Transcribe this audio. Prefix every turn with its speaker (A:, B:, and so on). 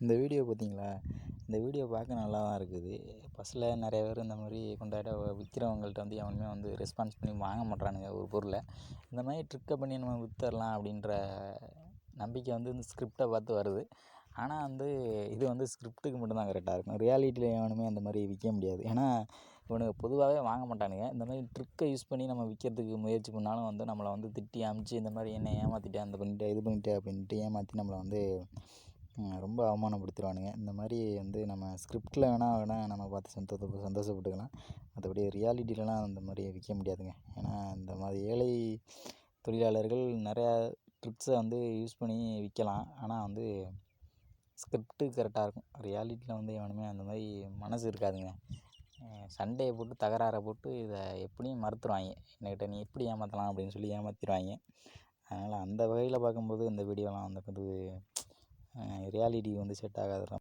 A: இந்த வீடியோ பார்த்தீங்களா இந்த வீடியோ பார்க்க நல்லா தான் இருக்குது. பஸ்ஸில் நிறைய பேர் இந்த மாதிரி கொண்டாட விற்கிறவங்கள்ட்ட வந்து எவனுமே வந்து ரெஸ்பான்ஸ் பண்ணி வாங்க மாட்டானுங்க ஒரு பொருளை. இந்த மாதிரி ட்ரிக்கை பண்ணி நம்ம விற்றுர்லாம் அப்படின்ற நம்பிக்கை வந்து இந்த ஸ்கிரிப்டை பார்த்து வருது. ஆனால் வந்து இது வந்து ஸ்கிரிப்டுக்கு மட்டும்தான் கரெக்டாக இருக்கும். ரியாலிட்டியில் எவனுமே அந்த மாதிரி விற்க முடியாது. ஏன்னா இவனுக்கு பொதுவாகவே வாங்க மாட்டானுங்க. இந்த மாதிரி ட்ரிக்கை யூஸ் பண்ணி நம்ம விற்கிறதுக்கு முயற்சி பண்ணாலும் வந்து நம்மளை வந்து திட்டி அமிச்சு இந்த மாதிரி என்ன ஏமாற்றிட்டேன் அந்த பண்ணிட்டேன் இது பண்ணிட்டேன் அப்படின்ட்டு ஏமாற்றி நம்மளை வந்து ரொம்ப அவமானப்படுத்திடுவானுங்க. இந்த மாதிரி வந்து நம்ம ஸ்கிரிப்டில் வேணால் வேணால் நம்ம பார்த்து சந்தோஷ சந்தோஷப்பட்டுக்கலாம். மற்றபடி ரியாலிட்டிலலாம் அந்த மாதிரி விற்க முடியாதுங்க. ஏன்னா இந்த மாதிரி ஏழை தொழிலாளர்கள் நிறையா ட்ரிக்ஸை வந்து யூஸ் பண்ணி விற்கலாம் ஆனால் வந்து ஸ்கிரிப்டு கரெக்டாக இருக்கும். ரியாலிட்டியில் வந்து எவனுமே அந்த மாதிரி மனசு இருக்காதுங்க. சண்டையை போட்டு தகராறை போட்டு இதை எப்படியும் மறுத்துருவாங்க. என்கிட்ட நீ எப்படி ஏமாற்றலாம் அப்படின்னு சொல்லி ஏமாற்றிடுவாங்க அதனால் அந்த வகையில் பார்க்கும்போது இந்த வீடியோலாம் வந்து ரியாலிட்டி வந்து செட் ஆகாது